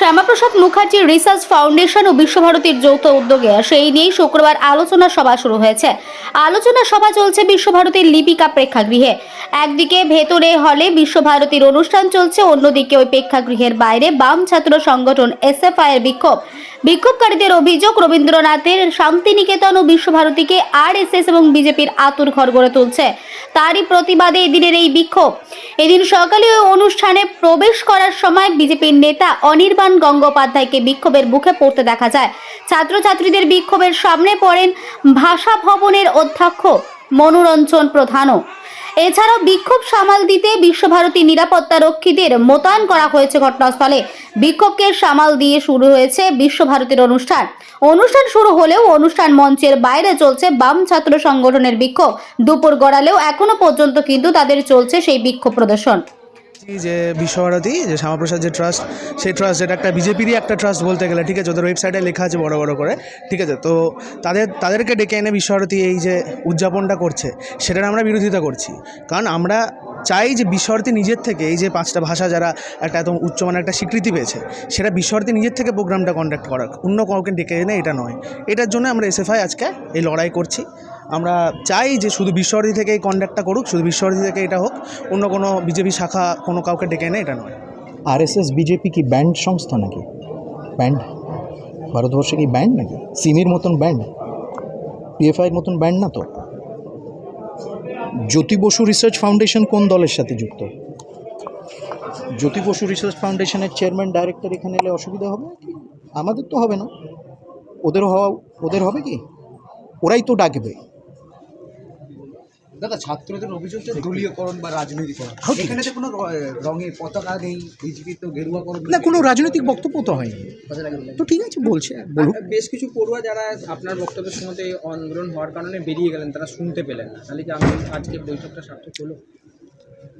Shyamaprasad Mukherjee research foundation ও বিশ্বভারতীর যৌথ উদ্যোগে সেই নিয়েই শুক্রবার আলোচনা সভা শুরু হয়েছে। আলোচনা সভা চলছে বিশ্বভারতীর লিপিকা প্রেক্ষাগৃহে। একদিকে ভেতরে হলে বিশ্বভারতীর অনুষ্ঠান চলছে, অন্যদিকে ওই প্রেক্ষাগৃহের বাইরে বাম ছাত্র সংগঠন এসএফআই এর বিক্ষোভ। বিক্ষোভকারীদের অভিযোগ, রবীন্দ্রনাথের শান্তিনিকেতন ও বিশ্বভারতীকে আরএসএস এবং বিজেপির আতুর ঘর গড়ে তুলছে। তারই প্রতিবাদে এদিনের এই বিক্ষোভ। এদিন সকালে ওই অনুষ্ঠানে প্রবেশ করার সময় বিজেপির নেতা অনির্বাণ গঙ্গোপাধ্যায়কে বিক্ষোভের মুখে পড়তে দেখা যায়। ছাত্রছাত্রীদের বিক্ষোভের সামনে পড়েন ভাষা ভবনের অধ্যক্ষ মনোরঞ্জন প্রধানও। এছাড়াও বিক্ষোভ সামাল দিতে বিশ্বভারতী নিরাপত্তা রক্ষীদের মোতায়েন করা হয়েছে ঘটনাস্থলে। বিক্ষোভকে সামাল দিয়ে শুরু হয়েছে বিশ্বভারতীর অনুষ্ঠান। অনুষ্ঠান শুরু হলেও অনুষ্ঠান মঞ্চের বাইরে চলছে বাম ছাত্র সংগঠনের বিক্ষোভ। দুপুর গড়ালেও এখনও পর্যন্ত কিন্তু তাদের চলছে সেই বিক্ষোভ প্রদর্শন। যে বিশ্বভারতী, যে শ্যামাপ্রসাদ যে ট্রাস্ট, সেই ট্রাস্ট যেটা একটা বিজেপিরই একটা ট্রাস্ট বলতে গেলে, ঠিক আছে? ওদের ওয়েবসাইটে লেখা আছে বড় বড় করে, ঠিক আছে? তো তাদের, তাদেরকে ডেকে এনে বিশ্বভারতী এই যে উদযাপনটা করছে, সেটার আমরা বিরোধিতা করছি। কারণ আমরা চাই যে বিশ্বভারতী নিজের থেকে এই যে পাঁচটা ভাষা যারা একটা এত উচ্চমানের একটা স্বীকৃতি পেয়েছে, সেটা বিশ্বভারতী নিজের থেকে প্রোগ্রামটা কন্ডাক্ট করার অন্য কাউকে ডেকে এনে এটা নয়। এটার জন্য আমরা এসএফআই আজকে এই লড়াই করছি। আমরা চাই যে শুধু বিশ্বভারতী থেকে এই কন্ডাক্টটা করুক, শুধু বিশ্বভারতী থেকে এটা হোক, অন্য কোনো বিজেপি শাখা কোনো কাউকে ডেকে এনে এটা নয়। আরএসএস বিজেপি কি ব্যান্ড সংস্থা নাকি? ব্যান্ড ভারতবর্ষে কি ব্যান্ড নাকি? সিমির মতন ব্যান্ড পিএফআইয়ের মতন ব্যান্ড না তো? জ্যোতি বসু রিসার্চ ফাউন্ডেশন কোন দলের সাথে যুক্ত? জ্যোতি বসু রিসার্চ ফাউন্ডেশনের চেয়ারম্যান, ডাইরেক্টর এখানে এলে অসুবিধা হবে আমাদের তো হবে না। ওদের হওয়া ওদের হবে কি? ওরাই তো ডাকবে। দাদা ছাত্রদের অভিযোগ যে দলীয়করণ বা রাজনৈতিকরণ হ্যাঁ, এখানে। তো কোনো র- রঙের পতাকা নেই বিজেপি তো গেরুয়াকরণ না কোনো রাজনৈতিক বক্তব্য তো হয়নি। তো ঠিক আছে বলছে বলুক। বেশ কিছু পড়ুয়া যারা আপনার বক্তব্যের সময় আন্দোলন হওয়ার কারণে বেরিয়ে গেলেন তারা শুনতে পেলেন না। তাহলে কি আমি আজকে বৈঠকটা সার্থক হলো?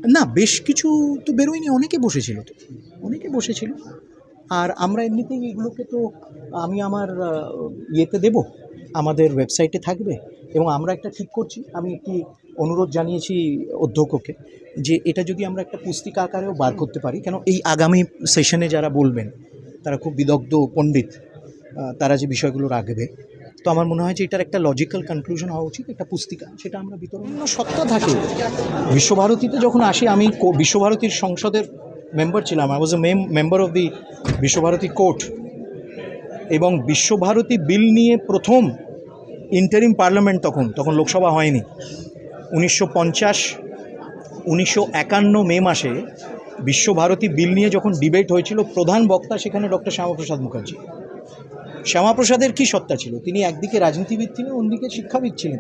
না বেশ কিছু তো বেরোয়নি অনেকে বসেছিল তো। অনেকে বসেছিল। আর আমরা এমনিতেই এগুলোকে তো আমি আমার ইয়েতে দেব আমাদের ওয়েবসাইটে থাকবে। এবং আমরা একটা ঠিক করছি, আমি একটি অনুরোধ জানিয়েছি অধ্যক্ষকে যে এটা যদি আমরা একটা পুস্তিকা আকারেও বার করতে পারি, কেন এই আগামী সেশনে যারা বলবেন, তারা খুব বিদগ্ধ পণ্ডিত তারা যে বিষয়গুলো রাখবে, তো আমার মনে হয় যে এটার একটা লজিক্যাল কনক্লুশন হওয়া উচিত, একটা পুস্তিকা সেটা আমরা বিতরণ সত্তা থাকে। বিশ্বভারতীতে যখন আসি, আমি বিশ্বভারতীর সংসদের মেম্বার ছিলাম I was a member of the Visvabharati court এবং বিশ্বভারতী বিল নিয়ে প্রথম ইন্টারিম পার্লামেন্ট তখন তখন লোকসভা হয়নি। উনিশশো পঞ্চাশ, উনিশশো একান্ন মে মাসে বিশ্বভারতী বিল নিয়ে যখন ডিবেট হয়েছিল, প্রধান বক্তা সেখানে ডক্টর শ্যামাপ্রসাদ মুখার্জি। শ্যামাপ্রসাদের কী সত্তা ছিল? তিনি একদিকে রাজনীতিবিদ ছিলেন, অন্যদিকে শিক্ষাবিদ ছিলেন।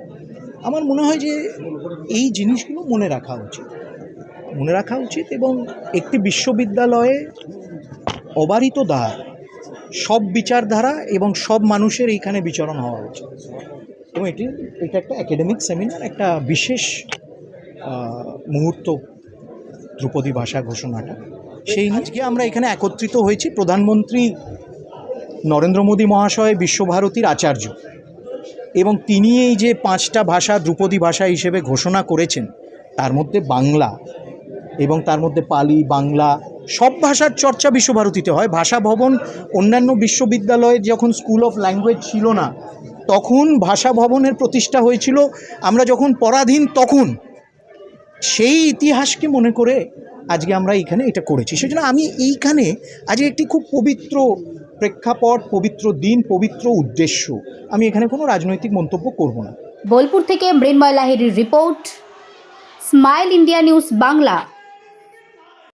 আমার মনে হয় যে এই জিনিসগুলো মনে রাখা উচিত। মনে রাখা উচিত এবং একটি বিশ্ববিদ্যালয়ে অবারিত দ্বার সব বিচারধারা এবং সব মানুষের এইখানে বিচরণ হওয়া উচিত এবং এটি, এটা একটা একাডেমিক সেমিনার একটা বিশেষ মুহূর্ত ধ্রুপদী ভাষা ঘোষণাটা। সেই আজকে আমরা এখানে একত্রিত হয়েছি প্রধানমন্ত্রী নরেন্দ্র মোদী মহাশয়, বিশ্বভারতীর আচার্য। এবং তিনি এই যে পাঁচটা ভাষা ধ্রুপদী ভাষা হিসেবে ঘোষণা করেছেন, তার মধ্যে বাংলা এবং তার মধ্যে পালি, বাংলা সব ভাষার চর্চা বিশ্বভারতীতে হয়। ভাষা ভবন অন্যান্য বিশ্ববিদ্যালয়ে যখন স্কুল অফ ল্যাঙ্গুয়েজ ছিল না, তখন ভাষা ভবনের প্রতিষ্ঠা হয়েছিল। আমরা যখন পরাধীন, তখন সেই ইতিহাসকে মনে করে আজকে আমরা এইখানে এটা করেছি। সেজন্য আমি এইখানে আজকে একটি খুব পবিত্র প্রেক্ষাপট, পবিত্র দিন, পবিত্র উদ্দেশ্য, আমি এখানে কোনো রাজনৈতিক মন্তব্য করব না। বোলপুর থেকে Mrinmoy লাহিড়ির report, smile India news Bangla.